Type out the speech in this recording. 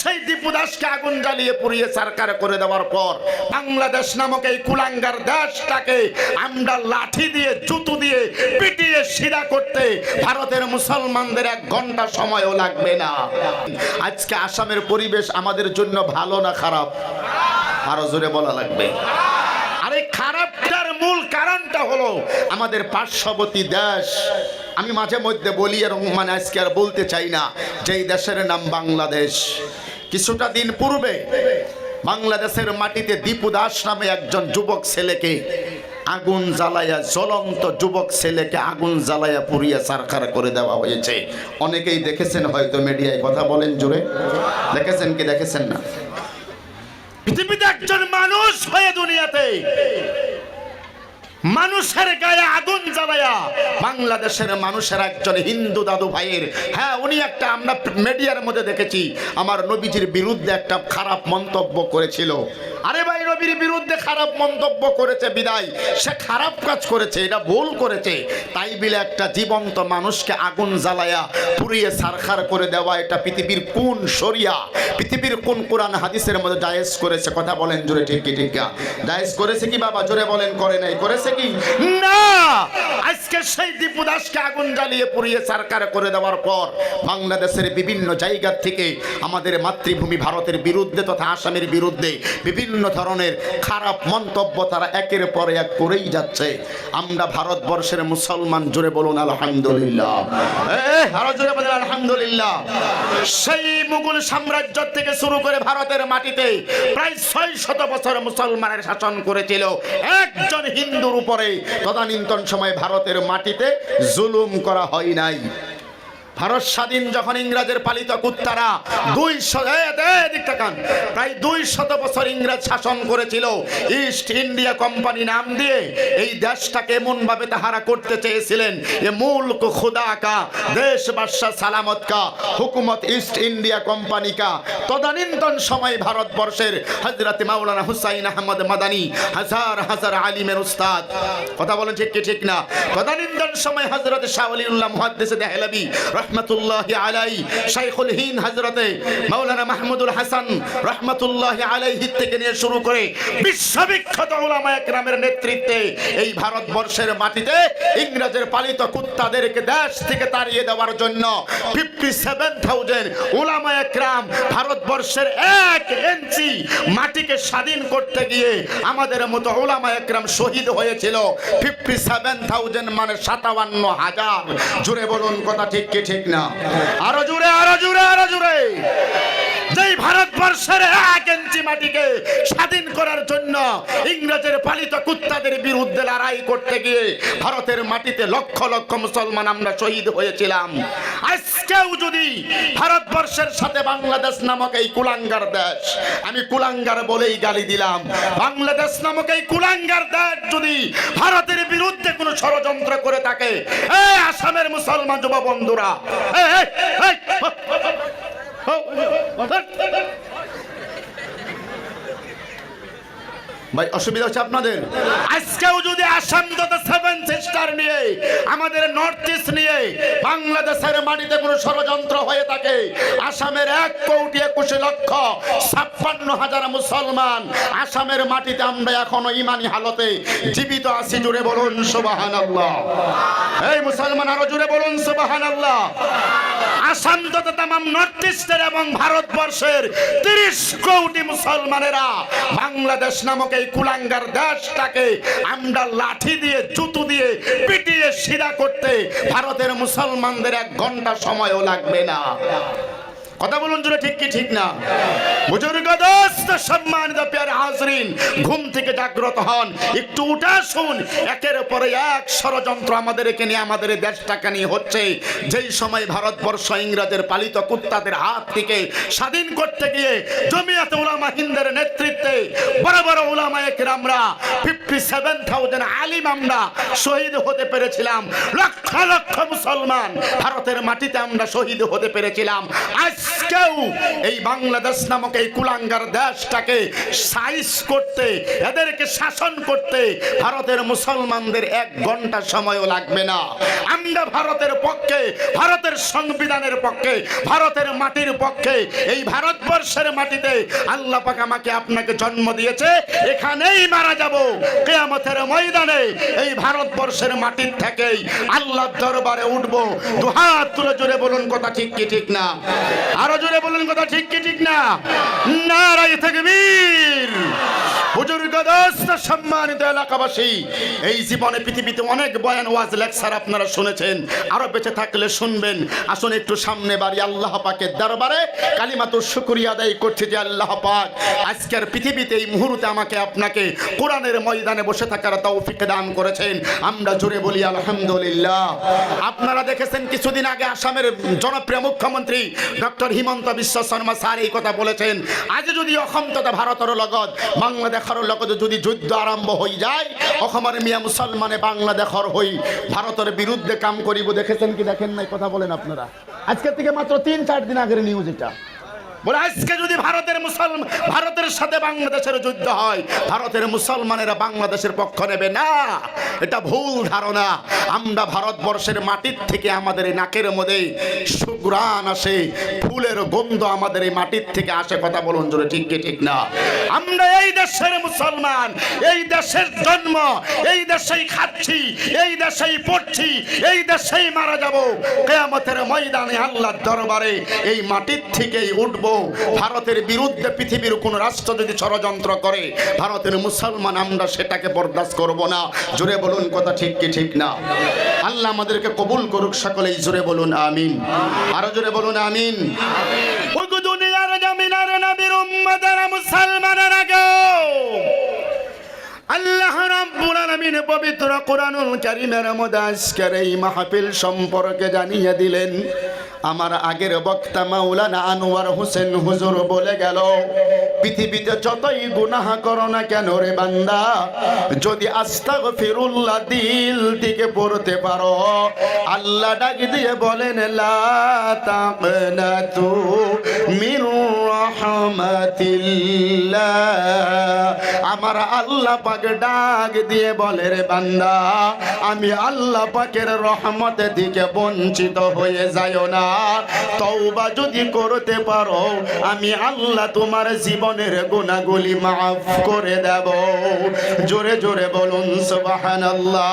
সেই দীপু দাসকে আগুন জ্বালিয়ে পুড়িয়ে সরকার করে দেওয়ার পর বাংলাদেশ নামক এই কুলাঙ্গার দেশটাকে আমরা লাঠি দিয়ে, জুতো দিয়ে পিটিয়ে সিধা করতে ভারতের মুসলমানদের এক ঘণ্টা সময়ও লাগবে না। আজকে আসামের পরিবেশ আমাদের জন্য ভালো না খারাপ? আরও জোরে বলা লাগবে। আর খারাপটার মূল কারণটা হলো আমাদের পার্শ্ববর্তী দেশ। আমি মাঝে মধ্যে বলি এবং মানে আজকে আর বলতে চাই না যে এই দেশের নাম বাংলাদেশ। কিছুটা দিন পূর্বে বাংলাদেশের মাটিতে দীপু দাস নামে একজন যুবক ছেলেকে আগুন জ্বালাইয়া, জ্বলন্ত যুবক ছেলেকে আগুন জ্বালাইয়া পুড়িয়ে সারখার করে দেওয়া হয়েছে। অনেকেই দেখেছেন, হয়তো মিডিয়ায় কথা বলেন জুড়ে দেখেছেন কি দেখেছেন না? পৃথিবীতে একজন মানুষ হয়ে দুনিয়াতে মানুষের গায়ে আগুন জ্বালায়া বাংলাদেশের মানুষের একজন হিন্দু দাদু ভাইয়ের হ্যাঁ উনি একটা আমরা মিডিয়ার মধ্যে দেখেছি, আমার নবীজির বিরুদ্ধে একটা খারাপ মন্তব্য করেছিল। আরে ভাই, নবীর বিরুদ্ধে খারাপ মন্তব্য করেছে, বিদায়। সে খারাপ কাজ করেছে, এটা ভুল করেছে। তাই বিলে একটা জীবন্ত মানুষকে আগুন জ্বালায়া, পুড়িয়ে সারখার করে দেওয়া এটা পৃথিবীর কোন শরিয়া? পৃথিবীর কোন কোরআন হাদিসের মধ্যে জায়েজ করেছে? কথা বলেন জোরে ঠিক ঠিক? জায়েজ করেছে কি বাবা? জোরে বলেন, করে নাই। করেছে কি? না! আজকে সেই দীপু দাসকে আগুন জ্বালিয়ে, পুড়িয়ে সরকার করে দেওয়ার পর বাংলাদেশের বিভিন্ন জায়গা থেকে আমাদের মাতৃভূমি ভারতের বিরুদ্ধে তথা আসামের বিরুদ্ধে বিভিন্ন ধরনের খারাপ মন্তব্য তারা একের পর এক করেই যাচ্ছে। আমরা ভারতবর্ষের মুসলমান জুড়ে বলুন, আলহামদুলিল্লাহ। আলহামদুলিল্লাহ। সেই মুঘল সাম্রাজ্য থেকে শুরু করে ভারতের মাটিতে প্রায় ছয় শত বছর মুসলমানের শাসন করেছিল। একজন হিন্দুর উপরে তদানীন্তন সময় ভারতের মাটিতে জুলুম করা হয় নাই। ভারত স্বাধীন যখন ইংরেজের পালিত কুত্তারা দুই তাকান। প্রায় দুই শত বছর ইংরেজ শাসন করেছিল ইস্ট ইন্ডিয়া কোম্পানি নাম দিয়ে। এই দেশটাকে এমন ভাবে তাহারা করতে চেয়েছিলেন এ মুল্ক খুদা কা, দেশ বাদশাহ সালামত কা, হুকুমত ইস্ট ইন্ডিয়া কোম্পানি কা। তদানীন্তন সময় ভারতবর্ষের হজরত মাওলানা হুসাইন আহমদ মাদানী হাজার হাজার আলিমের উস্তাদ। কথা বলেন ঠিক কি, ঠিক না? তদানীন্তন সময় হজরত শাহ আলিউল্লাহ মুহাদ্দিস দেহলবি রহমতুল্লাহ আলাই শাইখুল হিন্দ হজরতে মাওলানা মাহমুদুল হাসান রহমতুল্লাহ আলাইহি থেকে নিয়ে শুরু করে বিশ্ববিখ্যাত ওলামা একরামের নেতৃত্বে এই ভারতবর্ষের মাটিতে ইংরেজের পালিত কুত্তাদেরকে দেশ থেকে তাড়িয়ে দেওয়ার জন্য ফিফটি সেভেন থাউজেন্ড ওলামা একরাম ভারতবর্ষের এক ইঞ্চি মাটিকে স্বাধীন করতে গিয়ে আমাদের মতো ওলামা একরাম শহীদ হয়েছিল। ফিফটি সেভেন থাউজেন্ড মানে সাতাবান্ন হাজার। জুড়ে বলুন, কথা ঠিক কি ঠিক না। আরও জুড়ে আরও জুড়ে আরও জুড়ে যেই ভারতবর্ষের এক ইঞ্চি মাটিকে স্বাধীন করার জন্য ইংরেজের পালিত কুত্তাদের বিরুদ্ধে লড়াই করতে গিয়ে ভারতের মাটিতে লক্ষ লক্ষ মুসলমান আমরা শহীদ হয়েছিলাম। আজকেও যদি ভারতবর্ষের সাথে বাংলাদেশ নামক এই কুলাঙ্গার দেশ, আমি কুলাঙ্গার বলেই গালি দিলাম। বাংলাদেশ নামক এই কুলাঙ্গার দেশ যদি ভারতের বিরুদ্ধে কোনো ষড়যন্ত্র করে থাকে, এই আসামের মুসলমান যুব বন্ধুরা এই, এই, এই, ভাই, অসুবিধা হচ্ছে আপনাদের? আজকেও যদি আসাম তথা সেভেন সিস্টার নিয়ে, আমাদের নর্থ ইস্ট নিয়ে বাংলাদেশের মাটিতে কোনো ষড়যন্ত্র হয়ে থাকে, আসামের এক কোটি একুশে লক্ষ ছাপ্পান্ন হাজার মুসলমান আসামের মাটিতে আমরা এখনও ইমানি হালতে জীবিত আছি জুড়ে বলুন সুবাহান আল্লাহ এই মুসলমান আরও জুড়ে বলুন সুবাহান আল্লাহ আসাম তথা তামাম নর্থ ইস্টের এবং ভারতবর্ষের তিরিশ কোটি মুসলমানেরা বাংলাদেশ নামক এই কুলাঙ্গার দেশটাকে আমরা লাঠি দিয়ে, জুতো দিয়ে পিটিয়ে সিধা করতে ভারতের মুসলমানদের এক ঘণ্টা সময়ও লাগবে না। কথা বলুন জুড়ে ঠিক কি ঠিক না? বুজুর্গ সম্মানিত হাজরিন, ঘুম থেকে জাগ্রত হন, একটু উঠে শুন একের পরে এক ষড়যন্ত্র আমাদেরকে নিয়ে, আমাদের দেশটাকে নিয়ে হচ্ছে। যেই সময় ভারতবর্ষ ইংরেজের পালিত কুত্তাদের হাত থেকে স্বাধীন করতে গিয়ে জমিয়াতে উলামা হিন্দের নেতৃত্বে বড় বড় উলামা আমরা ফিফটি সেভেন থাউজেন্ড আলিম আমরা শহীদ হতে পেরেছিলাম। লক্ষ লক্ষ মুসলমান ভারতের মাটিতে আমরা শহীদ হতে পেরেছিলাম। আজকেও এই বাংলাদেশ নামক এই কুলাঙ্গার দেশটাকে সাইজ করতে, এদেরকে শাসন করতে ভারতের মুসলমানদের এক ঘণ্টা সময়ও লাগবে না। আমরা ভারতের পক্ষে, ভারতের সংবিধানের পক্ষে, ভারতের মাটির পক্ষে, এই ভারতবর্ষের মাটিতে আল্লাহ পাক আমাকে আপনাকে জন্ম দিয়েছে, এখানেই মারা যাব। কেয়ামতের ময়দানে এই ভারতবর্ষের মাটির থেকেই আল্লাহর দরবারে উঠবো। দুহাত তুলে জোরে বলুন, কথা ঠিক কি ঠিক না? আরও জোরে বলুন, কথা ঠিক কি ঠিক না? নারাই থেকে বুজুর্গ সম্মানিত এলাকাবাসী, এই জীবনে পৃথিবীতে অনেক বয়ান ওয়াজ লেকচার আপনারা শুনেছেন। আরও বেঁচে থাকলে শুনবেন। আসুন একটু সামনে বাড়ি আল্লাহ পাকের দরবারে কালিমাতো শুকরিয়া আদায় করছে যে আল্লাহ পাক আজকের পৃথিবীতে এই মুহূর্তে আমাকে আপনাকে কোরআনের ময়দানে বসে থাকার তৌফিক দান করেছেন। আমরা জোরে বলি আলহামদুলিল্লাহ। আপনারা দেখেছেন কিছুদিন আগে আসামের জনপ্রিয় মুখ্যমন্ত্রী ডক্টর হিমন্ত বিশ্ব শর্মা স্যার এই কথা বলেছেন। আজ যদি অসম তথা ভারতের লগত বাংলাদেশের লগত যদি যুদ্ধ আরম্ভ হয়ে যায় অসমের মিয়া মুসলমানে বাংলাদেশের হই, ভারতের বিরুদ্ধে কাম করিব, দেখেছেন কি দেখেন নাই? কথা বলেন আপনারা। আজকের থেকে মাত্র তিন, চার দিন আগের নিউজ এটা। বলে, আজকে যদি ভারতের মুসলমান, ভারতের সাথে বাংলাদেশের যুদ্ধ হয়, ভারতের মুসলমানেরা বাংলাদেশের পক্ষ নেবে। না, এটা ভুল ধারণা। আমরা ভারতবর্ষের মাটির থেকে আমাদের এই নাকের মধ্যে সুগ্রাণ আসে, ফুলের গন্ধ আমাদের এই মাটির থেকে আসে। কথা বলুন জোরে, ঠিক কি, ঠিক না? আমরা এই দেশের মুসলমান, এই দেশের জন্ম, এই দেশেই খাচ্ছি, এই দেশেই পড়ছি, এই দেশেই মারা যাব। কেয়ামতের ময়দানে আল্লাহর দরবারে এই মাটির থেকেই উঠবো। ভারতের বিরুদ্ধে পৃথিবীর কোন রাষ্ট্র যদি ষড়যন্ত্র করে, ভারতের মুসলমান আমরা সেটাকে বরদাস্ত করব না। জোরে বলুন, কথা ঠিক কি ঠিক না? আল্লাহ আমাদেরকে কবুল করুক সকলেই, জোরে বলুন, আমিন। আরও জোরে বলুন, আমিন। পবিত্র কোরআনুল কারীমের মধ্যে আজকের এই মাহফিল সম্পর্কে জানিয়ে দিলেন আমার আগের বক্তা মাওলানা আনোয়ার হোসেন হুজুর বলে গেল, পৃথিবীতে যতই গুনাহ করো না কেন রে বান্দা, যদি আস্তাগফিরুল্লাহ দিল থেকে পড়তে পারো, আল্লাহ ডাক দিয়ে বলেন, লা তাকনাতু রাহমাতিল্লাহ। আমার আল্লাহ পাক ডাক দিয়ে বলে রে বান্দা, আমি আল্লাহ পাকের রহমতের দিকে বঞ্চিত হয়ে যায় না। তওবা যদি করতে পারো, আমি আল্লাহ তোমার জীবনের গুণাগুলি মাফ করে দেব। জোরে জোরে বলুন, সুবহানাল্লাহ।